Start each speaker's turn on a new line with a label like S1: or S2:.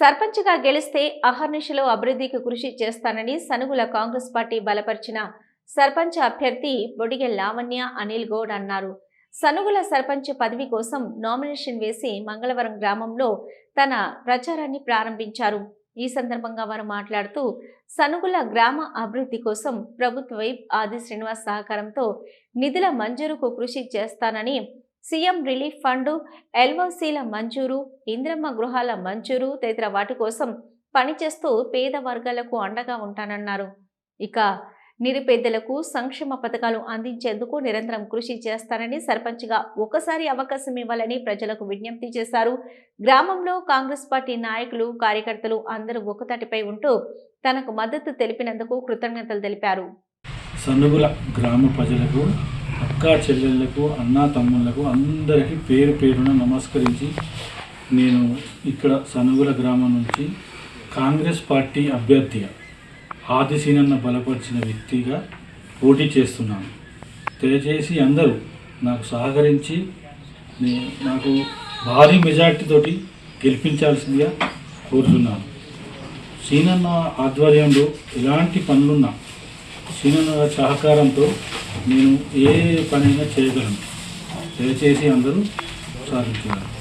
S1: సర్పంచ్గా గెలిస్తే అహర్నిశలో అభివృద్ధికి కృషి చేస్తానని సనుగుల కాంగ్రెస్ పార్టీ బలపరిచిన సర్పంచ్ అభ్యర్థి బొడిగె లావణ్య అనిల్ గౌడ్ అన్నారు. సనుగుల సర్పంచ్ పదవి కోసం నామినేషన్ వేసి మంగళవారం గ్రామంలో తన ప్రచారాన్ని ప్రారంభించారు. ఈ సందర్భంగా వారు మాట్లాడుతూ సనుగుల గ్రామ అభివృద్ధి కోసం ప్రభుత్వ వైప్ ఆది శ్రీనివాస్ సహకారంతో నిధుల మంజూరుకు కృషి చేస్తానని సీఎం రిలీఫ్ ఫండ్ ఎల్ఓసీల మంజూరు ఇంద్రమ్మ గృహాల మంజూరు తదితర వాటి కోసం పనిచేస్తూ పేద వర్గాలకు అండగా ఉంటానన్నారు. ఇక నిరుపేదలకు సంక్షేమ పథకాలు అందించేందుకు నిరంతరం కృషి చేస్తానని సర్పంచ్గా ఒకసారి అవకాశం ఇవ్వాలని ప్రజలకు విజ్ఞప్తి చేశారు. గ్రామంలో కాంగ్రెస్ పార్టీ నాయకులు కార్యకర్తలు అందరూ ఒకతాటిపై ఉంటూ తనకు మద్దతు తెలిపినందుకు కృతజ్ఞతలు తెలిపారు.
S2: సనుగుల గ్రామ ప్రజలకు అక్కా చెల్లెళ్ళకు అన్న తమ్ముళ్ళకు అందరికీ పేరు పేరున నమస్కరించి నేను ఇక్కడ సనుగుల గ్రామం నుంచి కాంగ్రెస్ పార్టీ అభ్యర్థిగా ఆదిశీనన్న బలపరిచిన వ్యక్తిగా పోటీ చేస్తున్నాను. దయచేసి అందరూ నాకు సహకరించి నాకు భారీ మెజార్టీతోటి గెలిపించాల్సిందిగా కోరుతున్నాను. సీనన్న ఆధ్వర్యంలో ఎలాంటి పనులున్నా సీనన్న సహకారంతో నేను ఏ పనైనా చేయగలను. దయచేసి అందరూ సాధించాలి.